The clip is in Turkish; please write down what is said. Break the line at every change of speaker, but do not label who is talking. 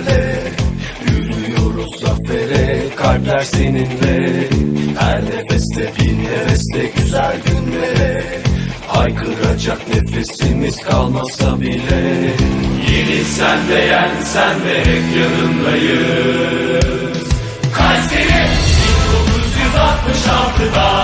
yerlerde Yürüyoruz zafere kalpler seninle. Her nefeste bin nefeste güzel günlere. Haykıracak nefesimiz kalmasa bile. Yeni sen de yen sen de hep yanındayız. Kayseri 1966'da